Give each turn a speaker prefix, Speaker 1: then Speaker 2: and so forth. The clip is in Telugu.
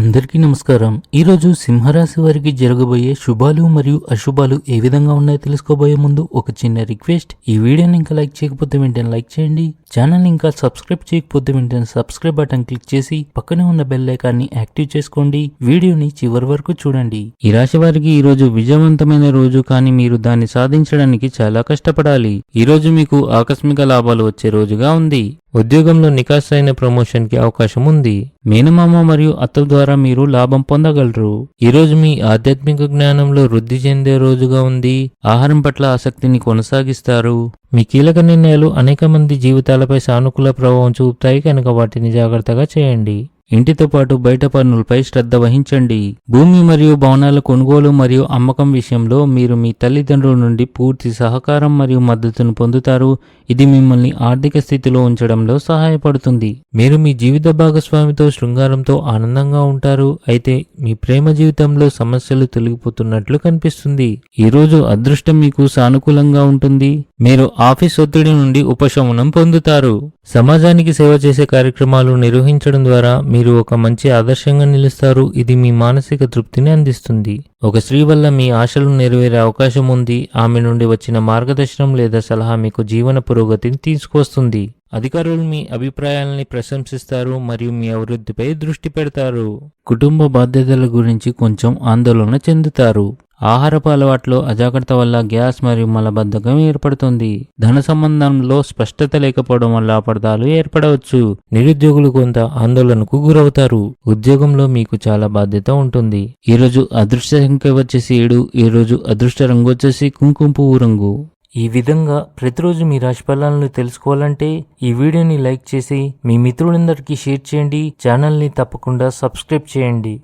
Speaker 1: అందరికీ నమస్కారం. ఈరోజు సింహరాశి వారికి జరగబోయే శుభాలు మరియు అశుభాలు ఏ విధంగా ఉన్నాయో తెలుసుకోబోయే ముందు ఒక చిన్న రిక్వెస్ట్. ఈ వీడియోని ఇంకా లైక్ చేయకపోతే వెంటనే లైక్ చేయండి. ఛానల్ ఇంకా సబ్స్క్రైబ్ చేయకపోతే వెంటనే సబ్స్క్రైబ్ బటన్ క్లిక్ చేసి పక్కనే ఉన్న బెల్ ఐకాన్ని యాక్టివ్ చేసుకోండి. వీడియోని చివరి వరకు చూడండి. ఈ రాశి వారికి ఈ రోజు విజయవంతమైన రోజు కానీ మీరు దాన్ని సాధించడానికి చాలా కష్టపడాలి. ఈ రోజు మీకు ఆకస్మిక లాభాలు వచ్చే రోజుగా ఉంది. ఉద్యోగంలో నికాసైన ప్రమోషన్కి అవకాశం ఉంది. మేనమామ మరియు అత్త ద్వారా మీరు లాభం పొందగలరు. ఈరోజు మీ ఆధ్యాత్మిక జ్ఞానంలో వృద్ధి చెందే రోజుగా ఉంది. ఆహారం పట్ల ఆసక్తిని కొనసాగిస్తారు. మీ కీలక నిర్ణయాలు అనేక మంది జీవితాలపై సానుకూల ప్రభావం చూపుతాయి. కనుక వాటిని జాగ్రత్తగా చేయండి. ఇంటితో పాటు బయట పన్నులపై శ్రద్ధ వహించండి. భూమి మరియు భవనాల కొనుగోలు మరియు అమ్మకం విషయంలో మీరు మీ తల్లిదండ్రుల నుండి పూర్తి సహకారం మరియు మద్దతును పొందుతారు. ఇది మిమ్మల్ని ఆర్థిక స్థితిలో ఉంచడంలో సహాయపడుతుంది. మీరు మీ జీవిత భాగస్వామితో శృంగారంతో ఆనందంగా ఉంటారు. అయితే మీ ప్రేమ జీవితంలో సమస్యలు తొలగిపోతున్నట్లు కనిపిస్తుంది. ఈ రోజు అదృష్టం మీకు సానుకూలంగా ఉంటుంది. మీరు ఆఫీస్ ఒత్తిడి నుండి ఉపశమనం పొందుతారు. సమాజానికి సేవ చేసే కార్యక్రమాలు నిర్వహించడం ద్వారా మీరు ఒక మంచి ఆదర్శంగా నిలుస్తారు. ఇది మీ మానసిక తృప్తిని అందిస్తుంది. ఒక స్త్రీ వల్ల మీ ఆశలు నెరవేరే అవకాశం ఉంది. ఆమె నుండి వచ్చిన మార్గదర్శనం లేదా సలహా మీకు జీవన పురోగతిని తీసుకొస్తుంది. అధికారులు మీ అభిప్రాయాలని ప్రశంసిస్తారు మరియు మీ అభివృద్ధిపై దృష్టి పెడతారు. కుటుంబ బాధ్యతల గురించి కొంచెం ఆందోళన చెందుతారు. ఆహారపు అలవాట్లో అజాగ్రత్త వల్ల గ్యాస్ మరియు మలబద్ధకం ఏర్పడుతుంది. ధన సంబంధంలో స్పష్టత లేకపోవడం వల్ల అపార్థాలు ఏర్పడవచ్చు. నిరుద్యోగులు కొంత ఆందోళనకు గురవుతారు. ఉద్యోగంలో మీకు చాలా బాధ్యత ఉంటుంది. ఈ రోజు అదృష్ట సంఖ్య వచ్చేసి ఏడు ఈ రోజు అదృష్ట రంగు వచ్చేసి కుంకుమ పువ్వు రంగు. ఈ విధంగా ప్రతిరోజు మీ రాశి ఫలాలను తెలుసుకోవాలంటే ఈ వీడియోని లైక్ చేసి మీ మిత్రులందరికీ షేర్ చేయండి. ఛానల్ని తప్పకుండా సబ్స్క్రైబ్ చేయండి.